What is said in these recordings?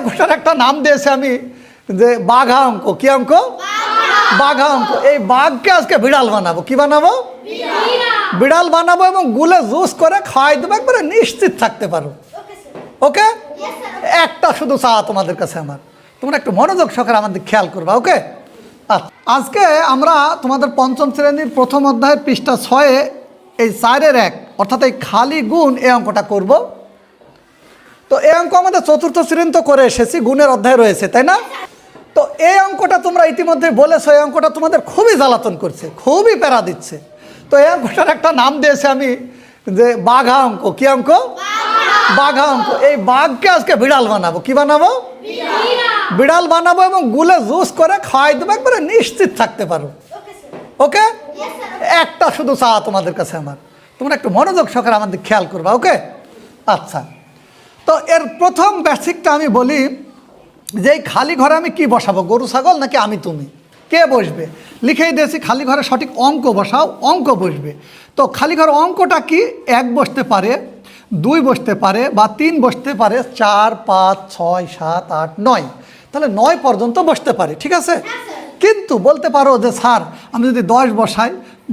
অঙ্কটার একটা নাম দিয়েছি আমি যে বাঘা অঙ্ক। কি অঙ্ক? বাঘা অঙ্ক। এই বাঘকে আজকে বিড়াল বানাবো। কি বানাবো? বিড়াল বানাবো এবং গুলে জুস করে খাওয়াই দেবো একবারে নিশ্চিত থাকতে পারো ওকে? একটা শুধু চা তোমাদের কাছে আমার। তোমরা একটু মনোযোগ সহকারে আমাদের খেয়াল করবা ওকে? আচ্ছা, আজকে আমরা তোমাদের পঞ্চম শ্রেণির প্রথম অধ্যায়ের পৃষ্ঠা ছয়ে এই চারের এক অর্থাৎ এই খালি গুণ এই অঙ্কটা করব। তো এই অঙ্ক আমাদের চতুর্থ শ্রেণি তো করে এসেছি গুণের অধ্যায় রয়েছে তাই না? তো এই অঙ্কটা তোমরা ইতিমধ্যে বলেছ এই অঙ্কটা তোমাদের খুবই জ্বালাতন করছে খুবই প্যারা দিচ্ছে। তো এই অঙ্কটার একটা নাম দিয়েছে আমি যে বাঘা অঙ্ক। কি অঙ্ক? বাঘা অঙ্ক। এই বাঘকে আজকে বিড়াল বানাবো। কি বানাবো? বিড়াল। বানাবো এবং গুলে জুস করে খাওয়াই দেবো একবারে নিশ্চিত থাকতে পারো। ওকে একটা শুধু চা তোমাদের কাছে আমার। তোমরা একটু মনোযোগ সহকারে আমাদের খেয়াল করবা ওকে? আচ্ছা। তো এর প্রথম বেসিকটা আমি বলি যে এই খালি ঘরে আমি কি বসাবো গরু ছাগল নাকি আমি তুমি? কে বসবে? লিখেই দিয়েছি খালি ঘরে সঠিক অঙ্ক বসাও অঙ্ক বসবে। তো খালি ঘর অঙ্কটা কি? এক বসতে পারে দুই বসতে পারে বা তিন বসতে পারে চার পাঁচ ছয় সাত আট নয়। তাহলে নয় পর্যন্ত বসতে পারে ঠিক আছে? কিন্তু বলতে পারো যে স্যার আমি যদি দশ বসাই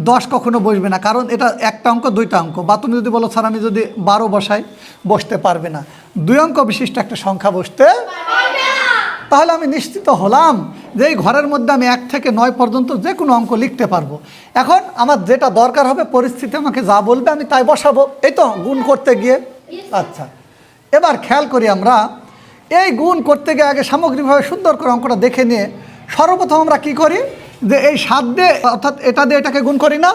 দশ কখনো বসবে না, কারণ এটা একটা অঙ্ক, দুইটা অঙ্ক। বা তুমি যদি বলো, স্যার, আমি যদি বারো বসাই, বসতে পারবে না। দুই অঙ্ক বিশিষ্ট একটা সংখ্যা বসতে তাহলে আমি নিশ্চিত হলাম যে এই ঘরের মধ্যে আমি এক থেকে নয় পর্যন্ত যে কোনো অঙ্ক লিখতে পারব। এখন আমার যেটা দরকার হবে, পরিস্থিতি আমাকে যা বলবে আমি তাই বসাবো। এই তো, গুণ করতে গিয়ে। আচ্ছা এবার খেয়াল করি আমরা, এই গুণ করতে গিয়ে আগে সামগ্রিকভাবে সুন্দর করে অঙ্কটা দেখে নিয়ে সর্বপ্রথম আমরা কি করি? যে এই সাত দিয়ে অর্থাৎ এটা দিয়ে এটাকে গুণ করি না?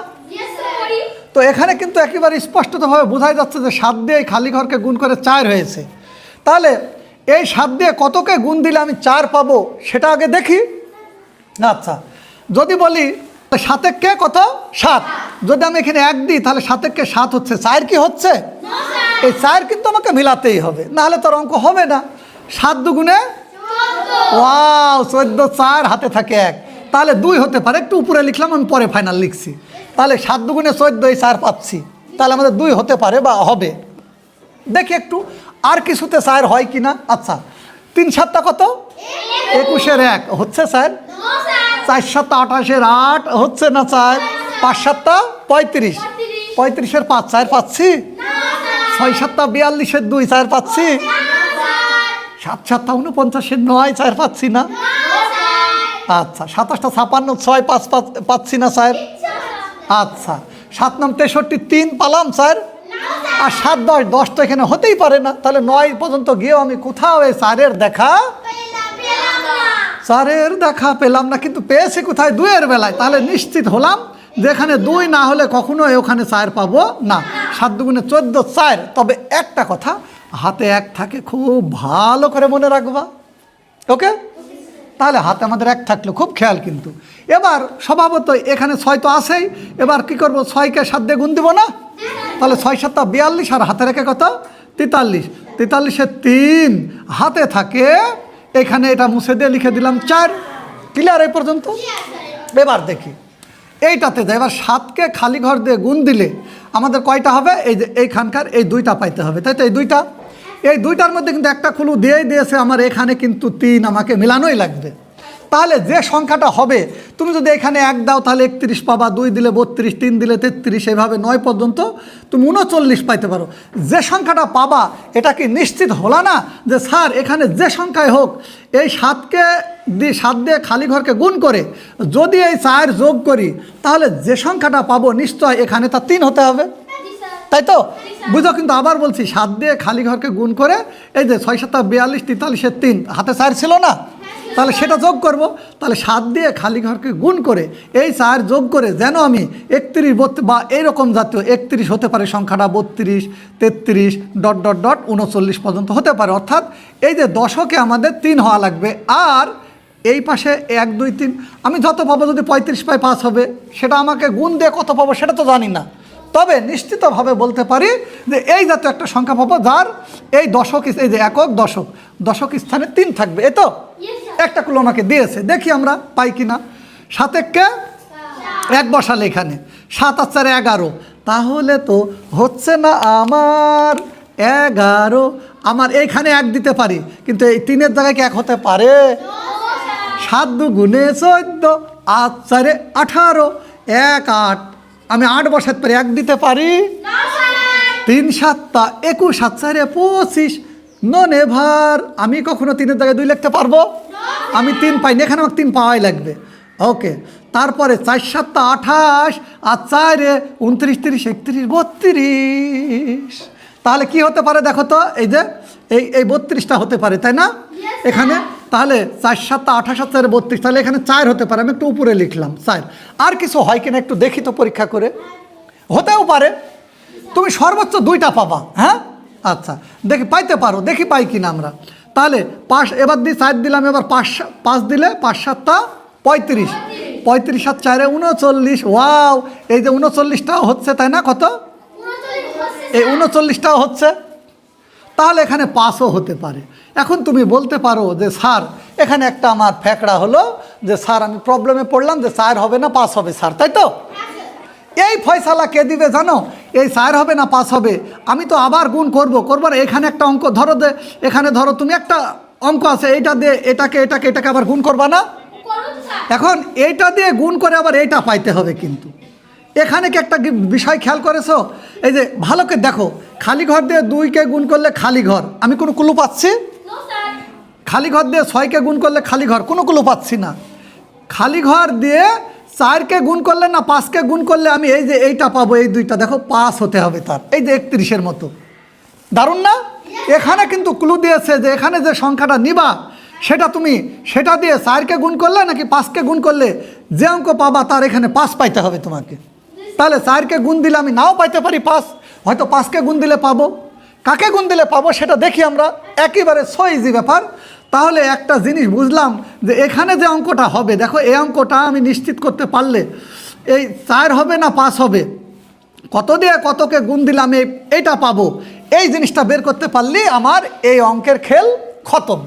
তো এখানে কিন্তু একেবারে স্পষ্টতভাবে বোঝাই যাচ্ছে যে সাত দিয়ে এই খালি ঘরকে গুণ করে চার হয়েছে। তাহলে এই সাত দিয়ে কতকে গুণ দিলে আমি চার পাবো সেটা আগে দেখি? আচ্ছা। যদি বলি সাতেককে কত? সাত। যদি আমি এখানে এক দিই তাহলে সাতেককে সাত হচ্ছে? চার কি হচ্ছে? এই চার কিন্তু আমাকে মিলাতেই হবে নাহলে তোর অঙ্ক হবে না। সাত দুগুণে ওয়াও চোদ্দ চার হাতে থাকে এক। তাহলে দুই হতে পারে, একটু উপরে লিখলাম, আমি পরে ফাইনাল লিখছি। তাহলে সাত দুগুণে চোদ্দ এই চার পাচ্ছি। তাহলে আমাদের দুই হতে পারে বা হবে। দেখি একটু, আর কিছুতে স্যার হয় কি না আচ্ছা তিন সাতটা কত? একুশের এক, হচ্ছে স্যার চার সাতটা আঠাশের আট, হচ্ছে না স্যার পাঁচ সাতটা পঁয়ত্রিশ। পঁয়ত্রিশের পাঁচ, চার পাচ্ছি? ছয় সাতটা বিয়াল্লিশের দুই, চার পাচ্ছি? সাত সাতটা উনপঞ্চাশের নয়, চার পাচ্ছি না? আচ্ছা সাতাশটা ছাপান্ন, ছয় পাঁচ পাঁচ, পাচ্ছি না স্যার? আচ্ছা সাত নাম তেষট্টি, তিন পালাম স্যার। আর সাত দশ দশ তো এখানে হতেই পারে না। তাহলে নয় পর্যন্ত গিয়েও আমি কোথাও এই স্যারের দেখা স্যারের দেখা পেলাম না, কিন্তু পেয়েছি কোথায়? দুইয়ের বেলায়। তাহলে নিশ্চিত হলাম যেখানে দুই না হলে কখনো ওখানে চার পাবো না। সাত দুগুণে চোদ্দ চার তবে একটা কথা, হাতে এক থাকে, খুব ভালো করে মনে রাখবা। ওকে? তাহলে হাতে আমাদের এক থাকল, খুব খেয়াল কিন্তু। এবার স্বভাবত এখানে ছয় তো আছেই, এবার কি করব, ছয়কে সাত দিয়ে গুণ দিব না? তাহলে ছয় সাতটা বিয়াল্লিশ আর হাতে রেখে কত? তেতাল্লিশ। তেতাল্লিশে তিন, হাতে থাকে, এখানে এটা মুছে দিয়ে লিখে দিলাম চার। ক্লিয়ার এই পর্যন্ত? এবার দেখি। এইটাতে যায় এবার সাতকে খালি ঘর দিয়ে গুণ দিলে আমাদের কয়টা হবে? এই যে এইখানকার এই দুইটা পাইতে হবে, তাই তো এই দুইটা? এই দুইটার মধ্যে কিন্তু একটা খুলু দিয়েই দিয়েছে, আমার এখানে কিন্তু তিন আমাকে মিলানোই লাগবে। তাহলে যে সংখ্যাটা হবে, তুমি যদি এখানে এক দাও, তাহলে একত্রিশ পাবা, দুই দিলে বত্রিশ, তিন দিলে তেত্রিশ, এভাবে নয় পর্যন্ত তুমি উনচল্লিশ পাইতে পারো। যে সংখ্যাটা পাবা, এটা কি নিশ্চিত হলো না যে, স্যার, এখানে যে সংখ্যায় হোক, এই সাতকে দিয়ে সাত দিয়ে খালি ঘরকে গুণ করে যদি এই চায়ের যোগ করি, তাহলে যে সংখ্যাটা পাবো, নিশ্চয় এখানে তা তিন হতে হবে। তাই তো? বুঝো কিন্তু আবার বলছি, সাত দিয়ে খালি ঘরকে গুণ করে, এই যে ছয় সাতটা বিয়াল্লিশ তেতাল্লিশের তিন, হাতে চার ছিল না? তাহলে সেটা যোগ করব। তাহলে সাত দিয়ে খালি ঘরকে গুণ করে, এই চার যোগ করে যেন আমি একত্রিশ বা এইরকম জাতীয় একত্রিশ হতে পারে, সংখ্যাটা বত্রিশ, তেত্রিশ, ডট ডট ডট, উনচল্লিশ পর্যন্ত হতে পারে। অর্থাৎ এই যে দশকে আমাদের তিন হওয়া লাগবে। আর এই পাশে এক, দুই, তিন, আমি যত পাবো যদি পঁয়ত্রিশ পাই পাস হবে, সেটা আমাকে গুণ দিয়ে কত পাবো সেটা তো জানি না। তবে নিশ্চিতভাবে বলতে পারি যে এই জাতীয় একটা সংখ্যা পাবো যার এই দশক এই যে একক দশক দশক স্থানে তিন থাকবে এ তো? একটা কুলো আমাকে দিয়েছে দেখি আমরা পাই কিনা। সাতেককে এক বসালে এখানে সাত আর চার এগারো। তাহলে তো হচ্ছে না আমার এগারো। আমার এইখানে এক দিতে পারি কিন্তু এই তিনের জায়গায় কি এক হতে পারে? সাত দু গুণে চোদ্দ আট চারে আঠারো। এক আট আমি আট বসাতে পারি এক দিতে পারি? তিন সাতটা একুশ সাত চারে পঁচিশ। নন এভার আমি কখনো তিনের জায়গায় দুই লিখতে পারব? আমি তিন পাইনি এখানে আমাকে তিন পাওয়াই লাগবে। ওকে তারপরে চার সাতটা আঠাশ আর চারে উনত্রিশ তিরিশ একত্রিশ বত্রিশ। তাহলে কি হতে পারে দেখো তো এই যে এই এই বত্রিশটা হতে পারে তাই না? এখানে তাহলে চার সাতটা, আঠাশ সাত চারে বত্রিশ, তাহলে এখানে চার হতে পারে, আমি একটু উপরে লিখলাম, চার। আর কিছু হয় কিনা একটু দেখি তো পরীক্ষা করে। হতেও পারে। তুমি সর্বোচ্চ দুইটা পাবা হ্যাঁ? আচ্ছা দেখি, পাইতে পারো, দেখি পাই কিনা আমরা। তাহলে পাঁচ, এবার দিয়ে চার দিলাম, এবার পাঁচ পাঁচ দিলে পাঁচ সাতটা পঁয়ত্রিশ। পঁয়ত্রিশ সাত চারে উনচল্লিশ, ওয়াও, এই যে উনচল্লিশটাও হচ্ছে, তাই না, কত? এই উনচল্লিশটাও হচ্ছে। তাহলে এখানে পাসও হতে পারে। এখন তুমি বলতে পারো যে, স্যার, এখানে একটা আমার ফ্যাকড়া হলো যে, স্যার, আমি প্রবলেমে পড়লাম যে, স্যার হবে না, পাস হবে, স্যার। তাই তো? এই ফয়সালা কে দিবে জানো? এই স্যার হবে না, পাস হবে। আমি তো আবার গুণ করব। করবার এখানে একটা অঙ্ক ধরো দে, এখানে ধরো তুমি একটা অঙ্ক আছে, এইটা দিয়ে এটাকে এটাকে এটাকে আবার গুণ করবা না? এখন এইটা দিয়ে গুণ করে আবার এইটা পাইতে হবে কিন্তু। এখানে কি একটা বিষয় খেয়াল করেছ? এই যে, ভালোকে দেখো, খালি ঘর দিয়ে দুইকে গুণ করলে খালি ঘর। আমি কোনো কুলু পাচ্ছি? খালি ঘর দিয়ে ছয়কে গুণ করলে খালি ঘর কোনো কুলো পাচ্ছি না। খালি ঘর দিয়ে চারকে গুণ করলে না, পাঁচকে গুণ করলে আমি এই যে এইটা পাবো, এই দুইটা। দেখো পাস হতে হবে তার। এই যে একত্রিশের মতো। দারুণ না? এখানে কিন্তু ক্লু দিয়েছে যে এখানে যে সংখ্যাটা নিবা, সেটা তুমি, সেটা দিয়ে চারকে গুণ করলে নাকি পাঁচকে গুণ করলে যে অঙ্ক পাবা তার এখানে পাস পাইতে হবে তোমাকে। তাহলে চারকে গুণ দিলে আমি নাও পাইতে পারি পাস হয়তো পাঁচকে গুণ দিলে পাবো। কাকে গুণ দিলে পাবো সেটা দেখি আমরা। একেবারে সো ইজি ব্যাপার। তাহলে একটা জিনিস বুঝলাম যে এখানে যে অঙ্কটা হবে, দেখো এই অঙ্কটা আমি নিশ্চিত করতে পারলে এই চার হবে না পাঁচ হবে? কত দিয়ে কতকে গুণ দিলাম এই, এইটা পাবো। এই জিনিসটা বের করতে পারলেই আমার এই অঙ্কের খেল খতম।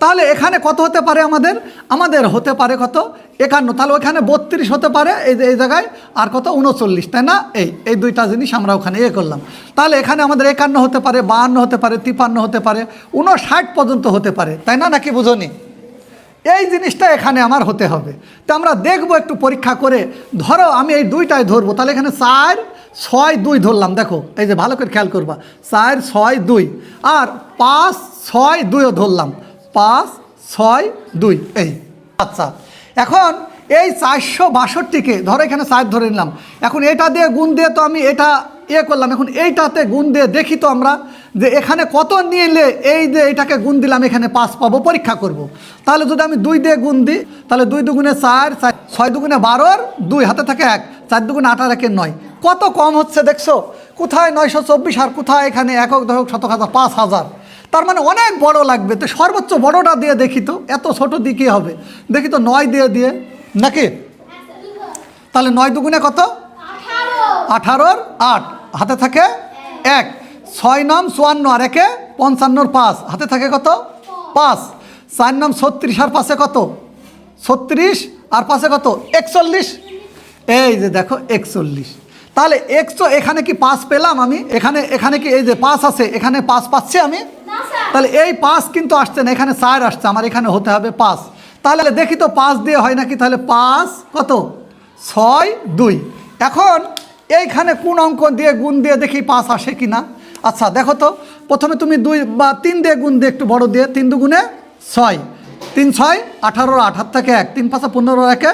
তাহলে এখানে কত হতে পারে আমাদের? আমাদের হতে পারে কত? একান্ন। তাহলে ওখানে বত্রিশ হতে পারে এই এই জায়গায়, আর কত? উনচল্লিশ, তাই না? এই এই দুইটা জিনিস আমরা ওখানে ইয়ে করলাম। তাহলে এখানে আমাদের একান্ন হতে পারে, বাহান্ন হতে পারে, তিপান্ন হতে পারে উনষাট পর্যন্ত হতে পারে, তাই না নাকি বুঝনি? এই জিনিসটা এখানে আমার হতে হবে। তো আমরা দেখব একটু পরীক্ষা করে। ধরো আমি এই দুইটাই ধরবো, তাহলে এখানে চার, ছয়, দুই ধরলাম, দেখো। এই যে ভালো করে খেয়াল করবা। চার, ছয়, দুই, আর পাঁচ, ছয়, দুইও ধরলাম। পাঁচ, ছয়, দুই, এই। আচ্ছা এখন এই চারশো বাষট্টিকে, ধরো এখানে চার ধরে নিলাম। এখন এটা দিয়ে গুণ দিয়ে তো আমি এটা ইয়ে করলাম। এখন এইটাতে গুণ দিয়ে দেখি তো আমরা যে এখানে কত নিলে এই যে এটাকে গুণ দিলাম, এখানে পাঁচ পাবো, পরীক্ষা করব। তাহলে যদি আমি দুই দিয়ে গুণ দিই, তাহলে দুই দুগুণে চার চার, ছয় দুগুণে বারোর দুই, হাতে থাকে এক, চার দুগুণে আঠারো একের নয়। কত কম হচ্ছে দেখছ? কোথায় নয়শো চব্বিশ আর কোথায় এখানে একক, দশক, শতক, হাজার, পাঁচ হাজার? তার মানে অনেক বড় লাগবে। তো সর্বোচ্চ বড়টা দিয়ে দেখি তো, এত ছোট দিয়ে কী হবে? দেখি তো নয় দিয়ে দিয়ে। নাকি? তাহলে নয় দুগুণে কত? আঠারোর আট। হাতে থাকে এক। ছয় নম চুয়ান্ন আর একে পঞ্চান্নর পাঁচ। হাতে থাকে কত? পাঁচ। চার নম ছত্রিশ আর পাশে কত? ছত্রিশ আর পাশে কত? একচল্লিশ। এই যে দেখো, একচল্লিশ। তাহলে একশো এখানে কি পাস পেলাম আমি? এখানে এখানে কি এই যে পাস আছে? এখানে পাস পাচ্ছি আমি? তাহলে এই পাস কিন্তু আসছে না, এখানে চার আসছে, আমার এখানে হতে হবে পাস। তাহলে দেখি তো পাস দিয়ে হয় নাকি, তাহলে পাঁচ কত? ছয়, দুই। এখন এইখানে কোন অঙ্ক দিয়ে, গুণ দিয়ে দেখি পাস আসে কি না আচ্ছা দেখো তো, প্রথমে তুমি দুই বা তিন দিয়ে গুণ দিয়ে একটু বড় দিয়ে, তিন দুগুণে ছয়। তিন, ছয়, আঠারো আট হাত থেকে এক। তিন, পাঁচা পনেরো, একে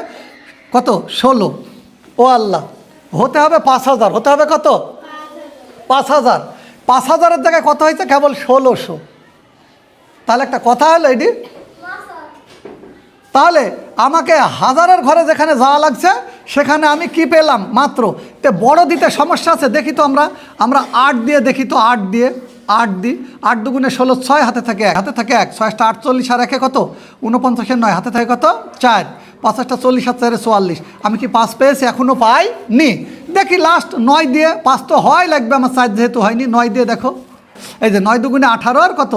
কত? ষোলো। ও আল্লাহ, হতে হবে পাঁচ হাজার। হতে হবে কত? পাঁচ হাজার। পাঁচ হাজারের জায়গায় কত হয়েছে? কেবল ষোলোশো। তাহলে একটা কথা হলো এটি তাহলে আমাকে হাজারের ঘরে যেখানে যাওয়া লাগছে, সেখানে আমি কি পেলাম? মাত্র। তে বড় দিতে সমস্যা আছে, দেখি তো আমরা। আমরা আট দিয়ে দেখি তো, আট দিয়ে, আট দিই। আট দুগুণে ষোলো, ছয় হাতে থাকে এক। হাতে থাকে এক। ছয়টা আটচল্লিশ আর একে কত? উনপঞ্চাশের নয়। হাতে থাকে কত? চার। পাঁচটা চল্লিশ হাত চারে চুয়াল্লিশ। আমি কি পাস পেয়েছি? এখনও পাই নি দেখি লাস্ট নয় দিয়ে, পাঁচ তো হয় লাগবে, আমার চার যেহেতু হয়নি। নয় দিয়ে দেখো। এই যে নয় দুগুণে আঠারো আর কত?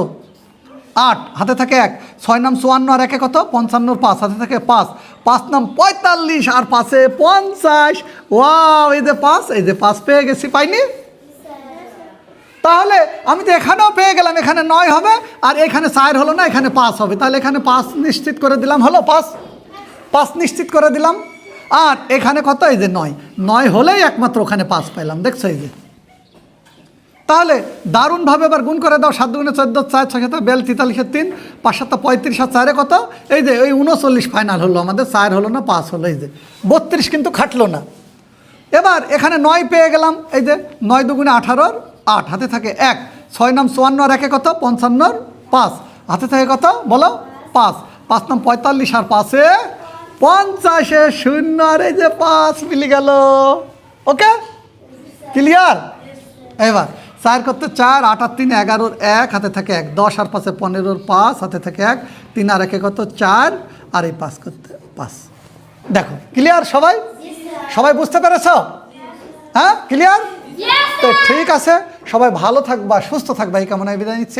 আট, হাতে থাকে এক। ছয় নাম চুয়ান্ন আর একে কত? পঞ্চান্নর পাঁচ, হাতে থাকে পাঁচ। পাঁচ নাম পঁয়তাল্লিশ আর পাশে পঞ্চাশ। ওয়াও, এই যে পাঁচ, এই যে পাঁচ পেয়ে গেছি, পাইনি? তাহলে আমি তো এখানেও পেয়ে গেলাম, এখানে নয় হবে, আর এখানে চার হলো না, এখানে পাঁচ হবে। তাহলে এখানে পাঁচ নিশ্চিত করে দিলাম, হলো পাঁচ? পাঁচ নিশ্চিত করে দিলাম। আর এখানে কত? এই যে নয়। নয় হলেই একমাত্র ওখানে পাঁচ পাইলাম, দেখছ এই যে। তাহলে দারুণভাবে এবার গুণ করে দাও সাত দুগুণে চোদ্দ, চার ছয় সাথে বেল তেতাল্লিশে তিন, পাঁচ সাতটা পঁয়ত্রিশ আর চারে কত? এই যে ওই উনচল্লিশ ফাইনাল হলো আমাদের, চার হলো না, পাঁচ হলো, এই যে। বত্রিশ কিন্তু খাটলো না। এবার এখানে নয় পেয়ে গেলাম, এই যে, নয় দুগুণে আঠারোর আট, হাতে থাকে এক। ছয় নাম চুয়ান্ন আর একে কত? পঞ্চান্নর পাঁচ। হাতে থাকে কত? বলো, পাঁচ। পাঁচ নাম পঁয়তাল্লিশ আর পাঁচে পঞ্চাশে শূন্য, আর এই যে পাঁচ মিলে গেল। ওকে? ক্লিয়ার? এবার চার করতে চার আট আর তিন এগারোর এক হাতে থাকে এক দশ আর পাঁচে পনেরোর পাঁচ হাতে থাকে এক তিন আর একে কত চার আর এই পাঁচ করতে পাঁচ। দেখো ক্লিয়ার সবাই? সবাই বুঝতে পেরেছ? হ্যাঁ ক্লিয়ার তো ঠিক আছে সবাই ভালো থাকবা সুস্থ থাকবা এই কামনায় বিদায় নিচ্ছি।